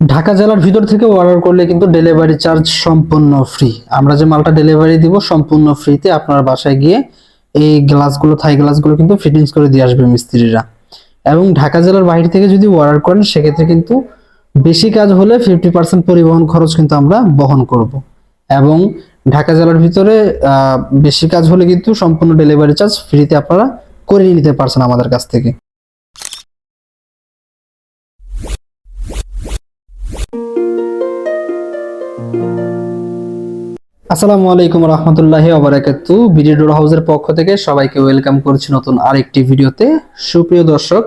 ঢাকা জেলার ভিতর থেকে অর্ডার করলে কিন্তু ডেলিভারি চার্জ সম্পূর্ণ ফ্রি আমরা যে মালটা ডেলিভারি দিব সম্পূর্ণ ফ্রিতে আপনার বাসায় গিয়ে এই গ্লাসগুলো থাই গ্লাসগুলো কিন্তু ফিটিংস করে দিয়ে আসবে মিস্ত্রিরা। এবং ঢাকা জেলার বাইরে থেকে যদি অর্ডার করেন, সেক্ষেত্রে কিন্তু বেশি কাজ হলে ফিফটি পার্সেন্ট পরিবহন খরচ কিন্তু আমরা বহন করব। এবং ঢাকা জেলার ভিতরে বেশি কাজ হলে কিন্তু সম্পূর্ণ ডেলিভারি চার্জ ফ্রিতে আপনারা করে নিতে পারছেন আমাদের কাছ থেকে। আসসালামু আলাইকুম রহমতুল্লাহি ওবারাকাতু বিডি ডোর হাউসের পক্ষ থেকে সবাইকে ওয়েলকাম করছি নতুন আরেকটি ভিডিওতে। সুপ্রিয় দর্শক,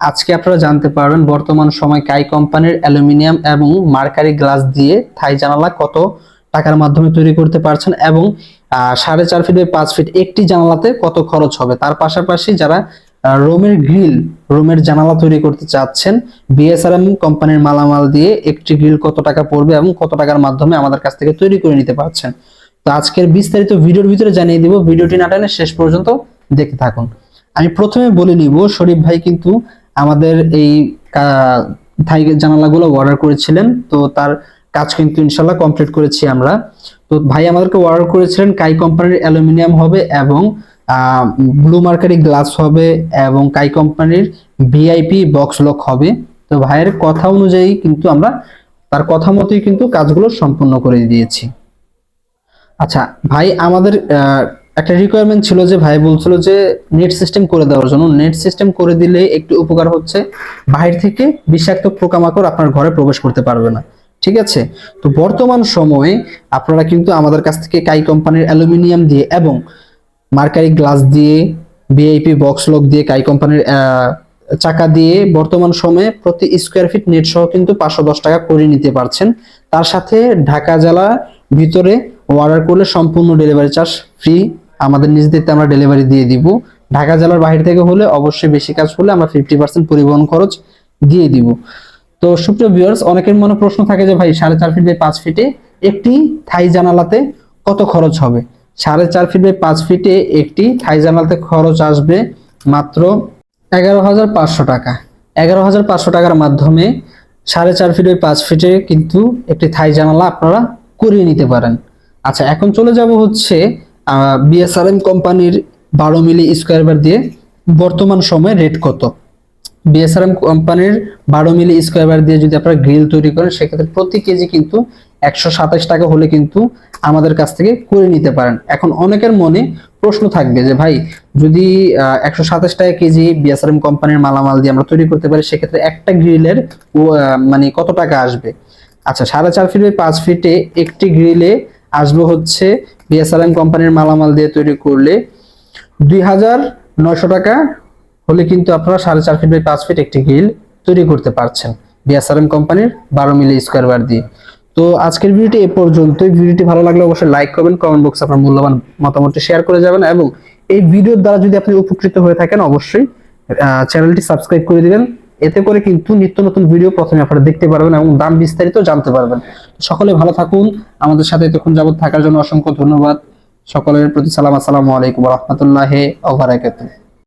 আজকে আপনারা জানতে পারবেন বর্তমান সময় কাই কোম্পানির অ্যালুমিনিয়াম এবং মার্কারি গ্লাস দিয়ে থাই জানালা কত টাকার মাধ্যমে তৈরি করতে পারছেন এবং সাড়ে চার ফিট বাই পাঁচ ফিট একটি জানালাতে কত খরচ হবে। তার পাশাপাশি যারা রোমের গ্রিল রুমের জানালা তৈরি করতে চাচ্ছেন। বিএসআরএম কোম্পানির মালামাল দিয়ে একটি গ্রিল কত টাকা পড়বে এবং কত টাকার মাধ্যমে আমাদের কাছ থেকে তৈরি করে নিতে পারছেন। তো আজকের বিস্তারিত ভিডিওর ভিতরে জানিয়ে দিব, ভিডিওটি না টেনে শেষ পর্যন্ত দেখতে থাকুন। আমি প্রথমে বলে নিব, শরীফ ভাই কিন্তু আমাদের এই থাই জানালাগুলো অর্ডার করেছিলেন। তো তার কাজ কিন্তু ইনশাল্লাহ কমপ্লিট করেছি আমরা। তো ভাই আমাদেরকে অর্ডার করেছিলেন, কাই কোম্পানির অ্যালুমিনিয়াম হবে এবং ব্লু মার্কারি গ্লাস হবে এবং কাই কোম্পানির ভিআইপি বক্স লক হবে। তো ভাইয়ের কথা অনুযায়ী কিন্তু আমরা তার কথা মতোই কিন্তু কাজগুলো সম্পূর্ণ করে দিয়েছি। আচ্ছা ভাই, আমাদের একটা রিকোয়ারমেন্ট ছিল যে ভাই বলছিল যে নেট সিস্টেম করে দেওয়ার জন্য। নেট সিস্টেম করে দিলে একটু উপকার হচ্ছে। বাইরে থেকে বিষাক্ত পোকামাকড় আপনার ঘরে প্রবেশ করতে পারবে না। ঠিক আছে? তো বর্তমান সময়ে আপনারা কিন্তু আমাদের কাছ থেকে কাই কোম্পানির অ্যালুমিনিয়াম দিয়ে এবং মার্কারি গ্লাস দিয়ে, ভিআইপি বক্স লক দিয়ে, কাই কোম্পানির চাকা দিয়ে বর্তমান সময়ে প্রতি স্কোয়ার ফিট নেট সহ কিন্তু পাঁচশো দশ টাকা করে নিতে পারছেন। তার সাথে ঢাকা জেলা ভিতরে অর্ডার করলে সম্পূর্ণ ডেলিভারি চার্জ ফ্রি। আমাদের নিজ দিতে আমরা ডেলিভারি দিয়ে দিব। ঢাকা জেলার বাইরে থেকে হলে অবশ্যই বেশি কাজ হলে আমরা ফিফটি পার্সেন্ট পরিবহন খরচ দিয়ে দিব। তো সুপ্রিয় ভিউয়ার্স, অনেকের মনে প্রশ্ন থাকে যে, ভাই, সাড়ে চার ফিট বাই পাঁচ ফিটে একটি থাই জানালাতে কত খরচ হবে? সাড়ে চার ফিট বাই পাঁচ ফিটে একটি থাই জানালাতে খরচ আসবে মাত্র এগারো হাজার পাঁচশো টাকা। এগারো হাজার পাঁচশো টাকার মাধ্যমে সাড়ে চার ফিট বাই পাঁচ ফিটে কিন্তু একটি থাই জানালা আপনারা করিয়ে নিতে পারেন। আচ্ছা এখন চলে যাব হচ্ছে বিএসআরএম কোম্পানির বারো মিলি স্কোয়ার বার দিয়ে বর্তমান সময়ে রেট কত? বিএসআরএম কোম্পানির বারো মিলি স্কোয়ার বার দিয়ে যদি আপনারা গ্রিল তৈরি করেন, সেক্ষেত্রে প্রতি কেজি কিন্তু একশো সাতাশ টাকা হলে কিন্তু আমাদের কাছ থেকে করে নিতে পারেন। এখন অনেকের মনে প্রশ্ন থাকবে যে, ভাই, যদি একশো সাতাশ টাকা কেজি বিএসআরএম কোম্পানির মালামাল দিয়ে আমরা তৈরি করতে পারি, সেক্ষেত্রে একটা গ্রিলের মানে কত টাকা আসবে? আচ্ছা সাড়ে চার ফিট পাঁচ ফিটে একটি গ্রিলে আসবে হচ্ছে বিএসআরএম কোম্পানির মালামাল দিয়ে তৈরি করলে দুই হাজার নয়শো টাকা হলে কিন্তু আপনারা সাড়ে চার ফিট বাই পাঁচ ফিট একটি গ্রিল তৈরি করতে পারছেন বিএসআরএম কোম্পানির বারো মিলি স্কোয়ার বার দিয়ে। তো আজকের ভিডিওটি এ পর্যন্তই। ভিডিওটি ভালো লাগলে অবশ্যই লাইক করবেন কমেন্ট বক্সে আপনার মূল্যবান মতামতটি শেয়ার করে যাবেন এবং এই ভিডিওর দ্বারা যদি আপনি উপকৃত হয়ে থাকেন, অবশ্যই চ্যানেলটি সাবস্ক্রাইব করে দিবেন। এতে করে কিন্তু নিত্য নতুন ভিডিও প্রথমে আপনারা দেখতে পারবেন এবং দাম বিস্তারিত জানতে পারবেন। সকলে ভালো থাকুন। আমাদের সাথে এতক্ষণ যাবত থাকার জন্য অসংখ্য ধন্যবাদ। সকলের প্রতি সালাম, আসসালামু আলাইকুম রহমতুল্লাহ ওবারাকাতুহ